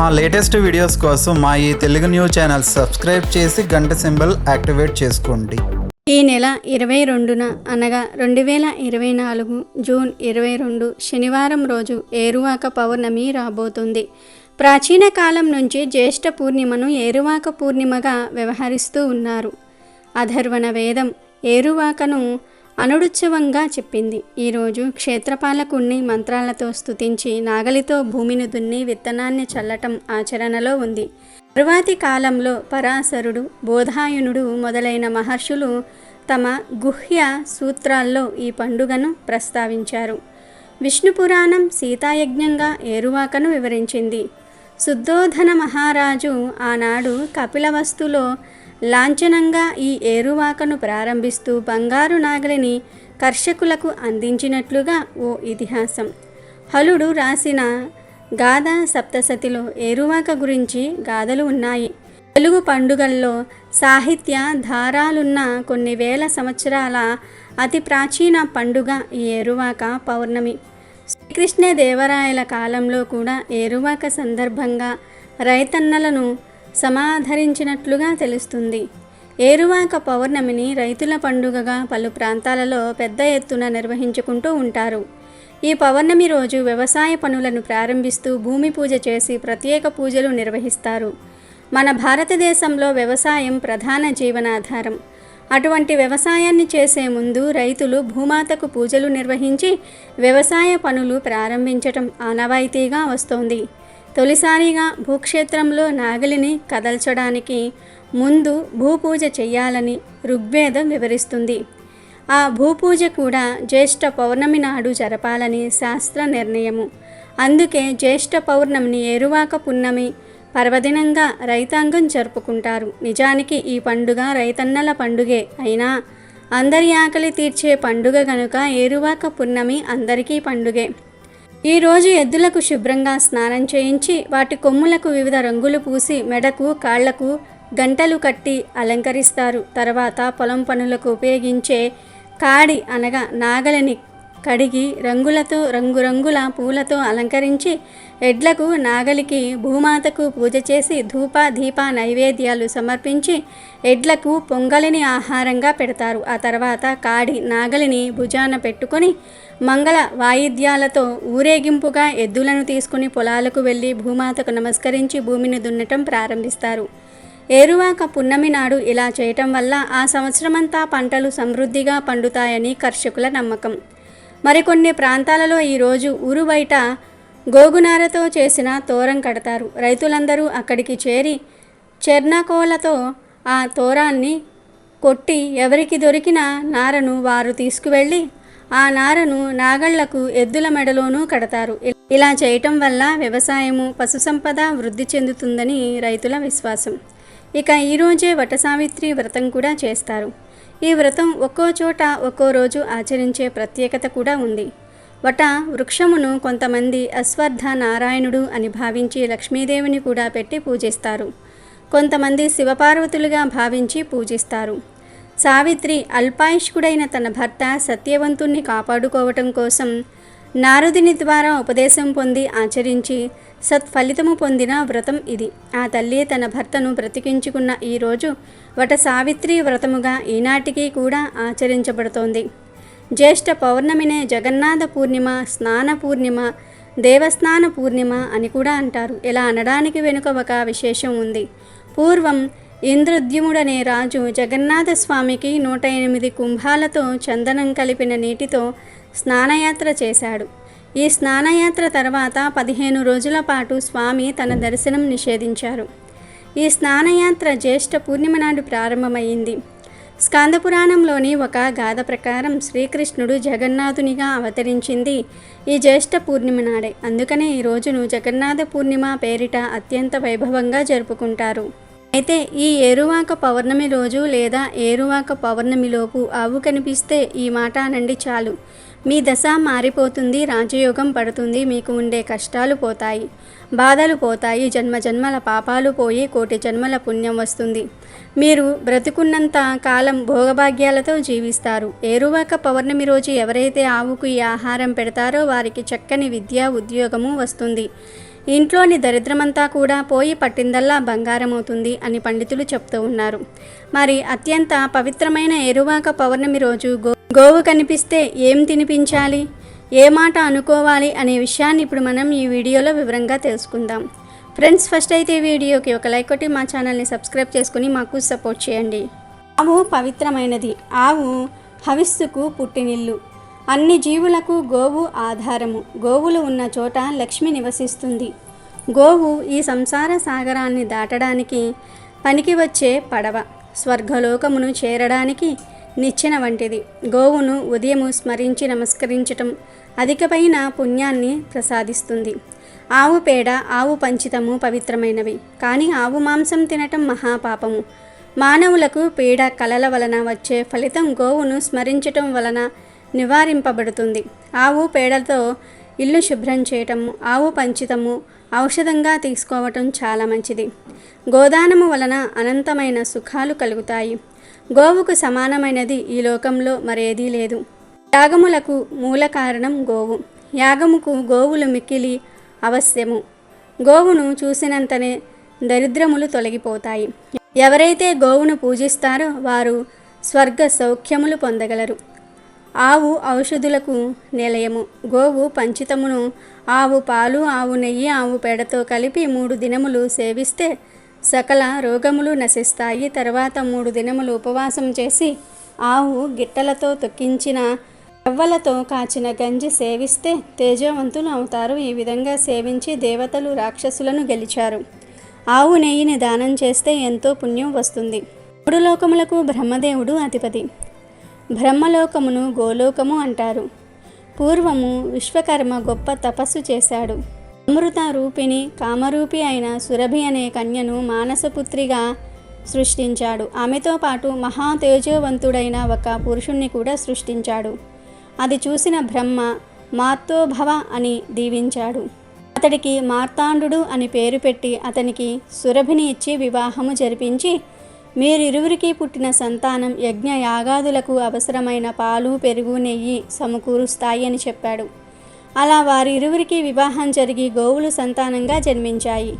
మా latest videos కోసం మా ఈ తెలుగు న్యూస్ ఛానల్ సబ్స్క్రైబ్ చేసి గంట సింబల్ యాక్టివేట్ చేసుకోండి. ఈ నెల ఇరవై రెండున అనగా రెండు వేల ఇరవై నాలుగు జూన్ ఇరవై రెండు శనివారం రోజు ఏరువాక పౌర్ణమి రాబోతుంది. ప్రాచీన కాలం నుంచి జ్యేష్ఠ పూర్ణిమను ఏరువాక పూర్ణిమగా వ్యవహరిస్తూ ఉన్నారు. అధర్వణ వేదం ఏరువాకను అనుడుత్సవంగా చెప్పింది. ఈరోజు క్షేత్రపాలకుణ్ణి మంత్రాలతో స్తుతించి నాగలితో భూమిని దున్ని విత్తనాన్ని చల్లటం ఆచరణలో ఉంది. తరువాతి కాలంలో పరాశరుడు బోధాయనుడు మొదలైన మహర్షులు తమ గుహ్య సూత్రాల్లో ఈ పండుగను ప్రస్తావించారు. విష్ణు పురాణం సీతాయజ్ఞంగా ఏరువాకను వివరించింది. శుద్ధోధన మహారాజు ఆనాడు కపిలవస్తులో లాంఛనంగా ఈ ఏరువాకను ప్రారంభిస్తూ బంగారు నాగలిని కర్షకులకు అందించినట్లుగా ఓ ఇతిహాసం. హలుడు రాసిన గాథ సప్తసతిలో ఏరువాక గురించి గాథలు ఉన్నాయి. తెలుగు పండుగల్లో సాహిత్య ధారాలున్న కొన్ని వేల సంవత్సరాల అతి ప్రాచీన పండుగ ఈ ఏరువాక పౌర్ణమి. శ్రీకృష్ణ దేవరాయల కాలంలో కూడా ఏరువాక సందర్భంగా రైతన్నలను సమాధరించినట్లుగా తెలుస్తుంది. ఏరువాక పౌర్ణమిని రైతుల పండుగగా పలు ప్రాంతాలలో పెద్ద ఎత్తున నిర్వహించుకుంటూ ఉంటారు. ఈ పౌర్ణమి రోజు వ్యవసాయ పనులను ప్రారంభిస్తూ భూమి పూజ చేసి ప్రత్యేక పూజలు నిర్వహిస్తారు. మన భారతదేశంలో వ్యవసాయం ప్రధాన జీవనాధారం. అటువంటి వ్యవసాయాన్ని చేసే ముందు రైతులు భూమాతకు పూజలు నిర్వహించి వ్యవసాయ పనులు ప్రారంభించటం ఆనవాయితీగా వస్తోంది. తొలిసారిగా భూక్షేత్రంలో నాగలిని కదల్చడానికి ముందు భూపూజ చేయాలని ఋగ్వేదం వివరిస్తుంది. ఆ భూపూజ కూడా జ్యేష్ఠ పౌర్ణమి నాడు జరపాలని శాస్త్ర నిర్ణయము. అందుకే జ్యేష్ఠ పౌర్ణమిని ఏరువాక పున్నమి పర్వదినంగా రైతాంగం జరుపుకుంటారు. నిజానికి ఈ పండుగ రైతన్నల పండుగే అయినా అందరి ఆకలి తీర్చే పండుగ గనుక ఏరువాక పున్నమి అందరికీ పండుగే. ఈరోజు ఎద్దులకు శుభ్రంగా స్నానం చేయించి వాటి కొమ్ములకు వివిధ రంగులు పూసి మెడకు కాళ్ళకు గంటలు కట్టి అలంకరిస్తారు. తర్వాత పొలం పనులకు ఉపయోగించే కాడి అనగా నాగలిని కడిగి రంగులతో రంగురంగుల పూలతో అలంకరించి ఎడ్లకు నాగలికి భూమాతకు పూజ చేసి ధూప దీప నైవేద్యాలు సమర్పించి ఎడ్లకు పొంగలిని ఆహారంగా పెడతారు. ఆ తర్వాత కాడి నాగలిని భుజాన పెట్టుకొని మంగళ వాయిద్యాలతో ఊరేగింపుగా ఎద్దులను తీసుకుని పొలాలకు వెళ్ళి భూమాతకు నమస్కరించి భూమిని దున్నటం ప్రారంభిస్తారు. ఏరువాక పున్నమి నాడు ఇలా చేయటం వల్ల ఆ సంవత్సరమంతా పంటలు సమృద్ధిగా పండుతాయని కర్షకుల నమ్మకం. మరికొన్ని ప్రాంతాలలో ఈరోజు ఊరు బయట గోగునారతో చేసిన తోరం కడతారు. రైతులందరూ అక్కడికి చేరి చెర్నకోలతో ఆ తోరాన్ని కొట్టి ఎవరికి దొరికిన నారను వారు తీసుకువెళ్ళి ఆ నారను నాగళ్ళకు ఎద్దుల మెడలోనూ కడతారు. ఇలా చేయటం వల్ల వ్యవసాయము పశుసంపద వృద్ధి చెందుతుందని రైతుల విశ్వాసం. ఇక ఈరోజే వటసావిత్రి వ్రతం కూడా చేస్తారు. ఈ వ్రతం ఒక్కో చోట ఒక్కో రోజు ఆచరించే ప్రత్యేకత కూడా ఉంది. వట వృక్షమును కొంతమంది అశ్వత్థ నారాయణుడు అని భావించి లక్ష్మీదేవిని కూడా పెట్టి పూజిస్తారు. కొంతమంది శివపార్వతులుగా భావించి పూజిస్తారు. సావిత్రి అల్పాయుష్కుడైన తన భర్త సత్యవంతుణ్ణి కాపాడుకోవటం కోసం నారదుని ద్వారా ఉపదేశం పొంది ఆచరించి సత్ఫలితము పొందిన వ్రతం ఇది. ఆ తల్లి తన భర్తను బ్రతికించుకున్న ఈరోజు వట సావిత్రి వ్రతముగా ఈనాటికి కూడా ఆచరించబడుతోంది. జ్యేష్ఠ పౌర్ణమినే జగన్నాథ పూర్ణిమ స్నాన పూర్ణిమ దేవస్నాన పూర్ణిమ అని కూడా అంటారు. ఇలా అనడానికి వెనుక ఒక విశేషం ఉంది. పూర్వం ఇంద్రద్యుముడనే రాజు జగన్నాథ స్వామికి నూట ఎనిమిది కుంభాలతో చందనం కలిపిన నీటితో స్నానయాత్ర చేశాడు. ఈ స్నానయాత్ర తర్వాత పదిహేను రోజుల పాటు స్వామి తన దర్శనం నిషేధించారు. ఈ స్నానయాత్ర జ్యేష్ఠ పూర్ణిమ నాడు ప్రారంభమైంది. స్కాందపురాణంలోని ఒక గాథ ప్రకారం శ్రీకృష్ణుడు జగన్నాథునిగా అవతరించింది ఈ జ్యేష్ఠ పూర్ణిమ నాడే. అందుకనే ఈ రోజును జగన్నాథ పూర్ణిమ పేరిట అత్యంత వైభవంగా జరుపుకుంటారు. అయితే ఈ ఏరువాక పౌర్ణమి రోజు లేదా ఏరువాక పౌర్ణమిలోపు ఆవు కనిపిస్తే ఈ మాట అనండి చాలు. మీ దశ మారిపోతుంది రాజయోగం పడుతుంది మీకు ఉండే కష్టాలు పోతాయి బాధలు పోతాయి జన్మ జన్మల పాపాలు పోయి కోటి జన్మల పుణ్యం వస్తుంది. మీరు బ్రతుకున్నంత కాలం భోగభాగ్యాలతో జీవిస్తారు. ఏరువాక పౌర్ణమి రోజు ఎవరైతే ఆవుకు ఈ ఆహారం పెడతారో వారికి చక్కని విద్య ఉద్యోగము వస్తుంది. ఇంట్లోని దరిద్రమంతా కూడా పోయి పట్టిందల్లా బంగారమవుతుంది అని పండితులు చెప్తూ ఉన్నారు. మరి అత్యంత పవిత్రమైన ఎరువాక పౌర్ణమి రోజు గో గోవు కనిపిస్తే ఏం తినిపించాలి? ఏ మాట అనుకోవాలి అనే విషయాన్ని ఇప్పుడు మనం ఈ వీడియోలో వివరంగా తెలుసుకుందాం. ఫ్రెండ్స్ ఫస్ట్ అయితే ఈ వీడియోకి ఒక లైక్ కొట్టి మా ఛానల్ని సబ్స్క్రైబ్ చేసుకుని మాకు సపోర్ట్ చేయండి. ఆవు పవిత్రమైనది. ఆవు హవిస్సుకు పుట్టినిల్లు. అన్ని జీవులకు గోవు ఆధారము. గోవులు ఉన్న చోట లక్ష్మి నివసిస్తుంది. గోవు ఈ సంసార సాగరాన్ని దాటడానికి పనికి వచ్చే పడవ. స్వర్గలోకమును చేరడానికి నిచ్చెన వంటిది. గోవును ఉదయము స్మరించి నమస్కరించటం అధికమైన పుణ్యాన్ని ప్రసాదిస్తుంది. ఆవు పేడ ఆవు పంచితము పవిత్రమైనవి. కానీ ఆవు మాంసం తినటం మహాపాపము. మానవులకు పీడ కలల వలన వచ్చే ఫలితం గోవును స్మరించటం వలన నివారింపబడుతుంది. ఆవు పేడతో ఇల్లు శుభ్రం చేయటము ఆవు పంచితము ఔషధంగా తీసుకోవటం చాలా మంచిది. గోదానము వలన అనంతమైన సుఖాలు కలుగుతాయి. గోవుకు సమానమైనది ఈ లోకంలో మరేదీ లేదు. యాగములకు మూల కారణం గోవు. యాగముకు గోవులు మిక్కిలి అవశ్యము. గోవును చూసినంతనే దరిద్రములు తొలగిపోతాయి. ఎవరైతే గోవును పూజిస్తారో వారు స్వర్గ సౌఖ్యములు పొందగలరు. ఆవు ఔషధులకు నిలయము. గోవు పంచితమును ఆవు పాలు ఆవు నెయ్యి ఆవు పేడతో కలిపి మూడు దినములు సేవిస్తే సకల రోగములు నశిస్తాయి. తర్వాత మూడు దినములు ఉపవాసం చేసి ఆవు గిట్టలతో తొక్కించిన రవ్వలతో కాచిన గంజి సేవిస్తే తేజవంతులు అవుతారు. ఈ విధంగా సేవించి దేవతలు రాక్షసులను గెలిచారు. ఆవు నెయ్యిని దానం చేస్తే ఎంతో పుణ్యం వస్తుంది. మూడు లోకములకు బ్రహ్మదేవుడు అధిపతి. బ్రహ్మలోకమును గోలోకము అంటారు. పూర్వము విశ్వకర్మ గొప్ప తపస్సు చేశాడు. అమృత రూపిణి కామరూపి అయిన సురభి అనే కన్యను మానసపుత్రిగా సృష్టించాడు. ఆమెతో పాటు మహాతేజోవంతుడైన ఒక పురుషుణ్ణి కూడా సృష్టించాడు. అది చూసిన బ్రహ్మ మార్తోభవ అని దీవించాడు. అతడికి మార్తాండు అని పేరు పెట్టి అతనికి సురభిని ఇచ్చి వివాహము జరిపించి మీరిరువురికి పుట్టిన సంతానం యజ్ఞ యాగాదులకు అవసరమైన పాలు పెరుగు నెయ్యి సమకూరుస్తాయి అని చెప్పాడు. అలా వారి ఇరువురికి వివాహం జరిగి గోవులు సంతానంగా జన్మించాయి.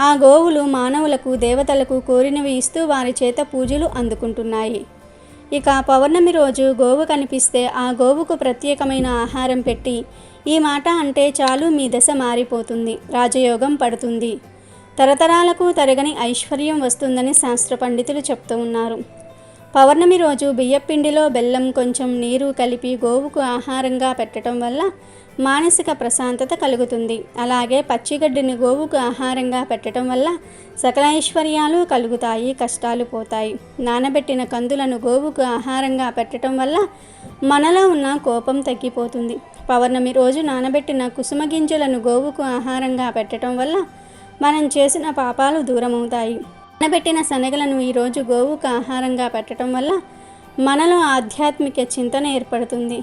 ఆ గోవులు మానవులకు దేవతలకు కోరినవి ఇస్తూ వారి చేత పూజలు అందుకుంటున్నాయి. ఇక పౌర్ణమి రోజు గోవు కనిపిస్తే ఆ గోవుకు ప్రత్యేకమైన ఆహారం పెట్టి ఈ మాట అంటే చాలు మీ దశ మారిపోతుంది రాజయోగం పడుతుంది. తరతరాలకు తరగని ఐశ్వర్యం వస్తుందని శాస్త్ర పండితులు చెప్తూ ఉన్నారు. పౌర్ణమి రోజు బియ్యపిండిలో బెల్లం కొంచెం నీరు కలిపి గోవుకు ఆహారంగా పెట్టడం వల్ల మానసిక ప్రశాంతత కలుగుతుంది. అలాగే పచ్చిగడ్డిని గోవుకు ఆహారంగా పెట్టడం వల్ల సకల ఐశ్వర్యాలు కలుగుతాయి కష్టాలు పోతాయి. నానబెట్టిన కందులను గోవుకు ఆహారంగా పెట్టడం వల్ల మనలో ఉన్న కోపం తగ్గిపోతుంది. పౌర్ణమి రోజు నానబెట్టిన కుసుమ గింజలను గోవుకు ఆహారంగా పెట్టడం వల్ల మనం చేసిన పాపాలు దూరమవుతాయి. అనబెట్టిన శనగలను ఈరోజు గోవుకు ఆహారంగా పెట్టడం వల్ల మనలో ఆధ్యాత్మిక చింతన ఏర్పడుతుంది.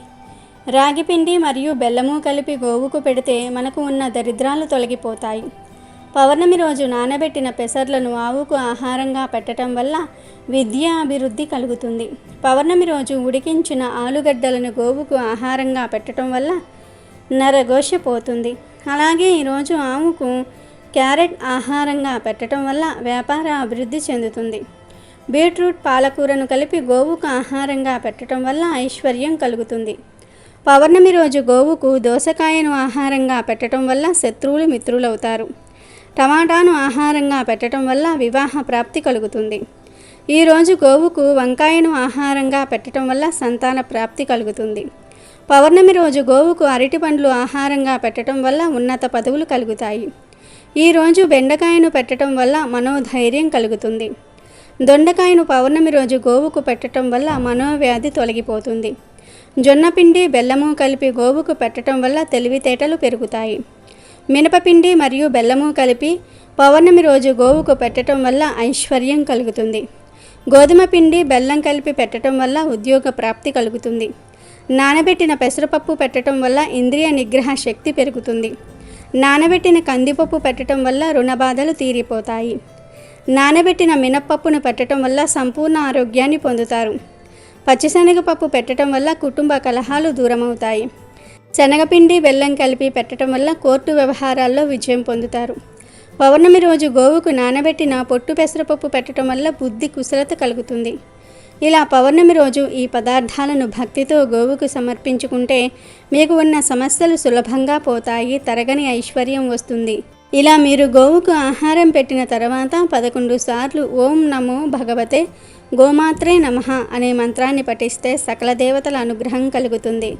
రాగిపిండి మరియు బెల్లము కలిపి గోవుకు పెడితే మనకు ఉన్న దరిద్రాలు తొలగిపోతాయి. పౌర్ణమి రోజు నానబెట్టిన పెసర్లను ఆవుకు ఆహారంగా పెట్టడం వల్ల విద్య అభివృద్ధి కలుగుతుంది. పౌర్ణమి రోజు ఉడికించిన ఆలుగడ్డలను గోవుకు ఆహారంగా పెట్టడం వల్ల నరఘోష పోతుంది. అలాగే ఈరోజు ఆవుకు క్యారెట్ ఆహారంగా పెట్టడం వల్ల వ్యాపార అభివృద్ధి చెందుతుంది. బీట్రూట్ పాలకూరను కలిపి గోవుకు ఆహారంగా పెట్టడం వల్ల ఐశ్వర్యం కలుగుతుంది. పౌర్ణమి రోజు గోవుకు దోసకాయను ఆహారంగా పెట్టడం వల్ల శత్రువులు మిత్రులవుతారు. టమాటాను ఆహారంగా పెట్టడం వల్ల వివాహ ప్రాప్తి కలుగుతుంది. ఈరోజు గోవుకు వంకాయను ఆహారంగా పెట్టడం వల్ల సంతాన ప్రాప్తి కలుగుతుంది. పౌర్ణమి రోజు గోవుకు అరటి పండ్లు ఆహారంగా పెట్టడం వల్ల ఉన్నత పదవులు కలుగుతాయి. ఈరోజు బెండకాయను పెట్టడం వల్ల మనోధైర్యం కలుగుతుంది. దొండకాయను పౌర్ణమి రోజు గోవుకు పెట్టడం వల్ల మనోవ్యాధి తొలగిపోతుంది. జొన్నపిండి బెల్లము కలిపి గోవుకు పెట్టడం వల్ల తెలివితేటలు పెరుగుతాయి. మినపపిండి మరియు బెల్లము కలిపి పౌర్ణమి రోజు గోవుకు పెట్టడం వల్ల ఐశ్వర్యం కలుగుతుంది. గోధుమ పిండి బెల్లం కలిపి పెట్టడం వల్ల ఉద్యోగ ప్రాప్తి కలుగుతుంది. నానబెట్టిన పెసరపప్పు పెట్టడం వల్ల ఇంద్రియ నిగ్రహ శక్తి పెరుగుతుంది. నానబెట్టిన కందిపప్పు పెట్టడం వల్ల రుణబాధలు తీరిపోతాయి. నానబెట్టిన మినప్పప్పును పెట్టడం వల్ల సంపూర్ణ ఆరోగ్యాన్ని పొందుతారు. పచ్చిశనగపప్పు పెట్టడం వల్ల కుటుంబ కలహాలు దూరమవుతాయి. శనగపిండి బెల్లం కలిపి పెట్టడం వల్ల కోర్టు వ్యవహారాల్లో విజయం పొందుతారు. పౌర్ణమి రోజు గోవుకు నానబెట్టిన పొట్టు పెసరపప్పు పెట్టడం వల్ల బుద్ధి కుశలత కలుగుతుంది. ఇలా పౌర్ణమి రోజు ఈ పదార్థాలను భక్తితో గోవుకు సమర్పించుకుంటే మీకు ఉన్న సమస్యలు సులభంగా పోతాయి తరగని ఐశ్వర్యం వస్తుంది. ఇలా మీరు గోవుకు ఆహారం పెట్టిన తర్వాత పదకొండు సార్లు ఓం నమో భగవతే గోమాత్రే నమః అనే మంత్రాన్ని పఠిస్తే సకల దేవతల అనుగ్రహం కలుగుతుంది.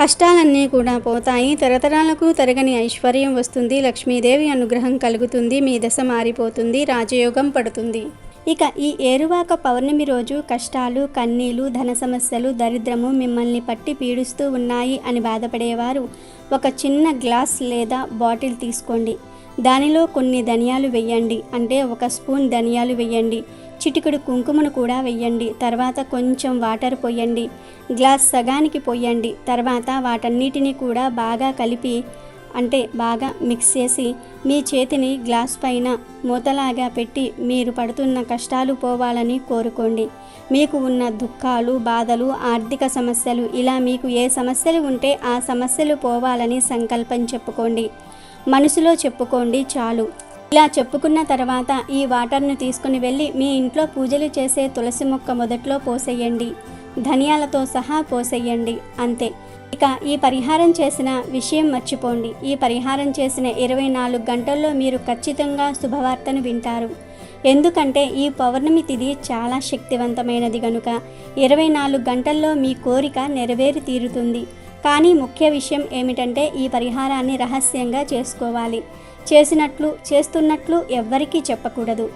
కష్టాలన్నీ కూడా పోతాయి తరతరాలకు తరగని ఐశ్వర్యం వస్తుంది లక్ష్మీదేవి అనుగ్రహం కలుగుతుంది మీ దశ మారిపోతుంది రాజయోగం పడుతుంది. ఇక ఈ ఏరువాక పౌర్ణమి రోజు కష్టాలు కన్నీలు ధన సమస్యలు దరిద్రము మిమ్మల్ని పట్టి పీడిస్తూ ఉన్నాయి అని బాధపడేవారు. ఒక చిన్న గ్లాస్ లేదా బాటిల్ తీసుకోండి. దానిలో కొన్ని ధనియాలు వెయ్యండి. అంటే ఒక స్పూన్ ధనియాలు వేయండి చిటికెడు కుంకుమను కూడా వెయ్యండి. తర్వాత కొంచెం వాటర్ పోయండి. గ్లాస్ సగానికి పోయండి. తర్వాత వాటన్నిటిని కూడా బాగా కలిపి అంటే బాగా మిక్స్ చేసి మీ చేతిని గ్లాస్ పైన మూతలాగా పెట్టి మీరు పడుతున్న కష్టాలు పోవాలని కోరుకోండి. మీకు ఉన్న దుఃఖాలు బాధలు ఆర్థిక సమస్యలు ఇలా మీకు ఏ సమస్యలు ఉంటే ఆ సమస్యలు పోవాలని సంకల్పం చెప్పుకోండి. మనసులో చెప్పుకోండి చాలు. ఇలా చెప్పుకున్న తర్వాత ఈ వాటర్ను తీసుకుని వెళ్ళి మీ ఇంట్లో పూజలు చేసే తులసి మొక్క మొదట్లో పోసేయండి. ధనియాలతో సహా పోసేయండి. అంతే. ఇక ఈ పరిహారం చేసిన విషయం మర్చిపోండి. ఈ పరిహారం చేసిన ఇరవై నాలుగు గంటల్లో మీరు ఖచ్చితంగా శుభవార్తను వింటారు. ఎందుకంటే ఈ పౌర్ణమి తిథి చాలా శక్తివంతమైనది గనుక ఇరవై నాలుగు గంటల్లో మీ కోరిక నెరవేరి తీరుతుంది. కానీ ముఖ్య విషయం ఏమిటంటే ఈ పరిహారాన్ని రహస్యంగా చేసుకోవాలి. చేసినట్లు చేస్తున్నట్లు ఎవ్వరికీ చెప్పకూడదు.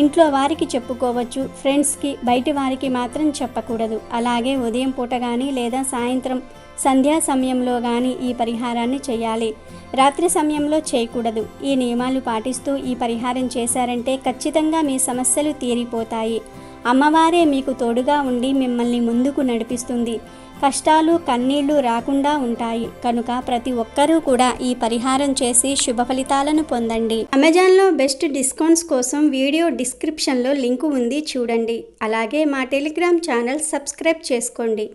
ఇంట్లో వారికి చెప్పుకోవచ్చు ఫ్రెండ్స్కి బయటి వారికి మాత్రం చెప్పకూడదు. అలాగే ఉదయం పూట కానీ లేదా సాయంత్రం సంధ్యా సమయంలో కానీ ఈ పరిహారాన్ని చేయాలి. రాత్రి సమయంలో చేయకూడదు. ఈ నియమాలు పాటిస్తూ ఈ పరిహారం చేశారంటే ఖచ్చితంగా మీ సమస్యలు తీరిపోతాయి. అమ్మవారే మీకు తోడుగా ఉండి మిమ్మల్ని ముందుకు నడిపిస్తుంది. కష్టాలు కన్నీళ్ళు రాకుండా ఉంటాయి. కనుక ప్రతి ఒక్కరూ కూడా ఈ పరిహారం చేసి శుభ ఫలితాలను పొందండి. అమెజాన్లో బెస్ట్ డిస్కౌంట్స్ కోసం వీడియో డిస్క్రిప్షన్లో లింకు ఉంది చూడండి. అలాగే మా టెలిగ్రామ్ ఛానల్ సబ్స్క్రైబ్ చేసుకోండి.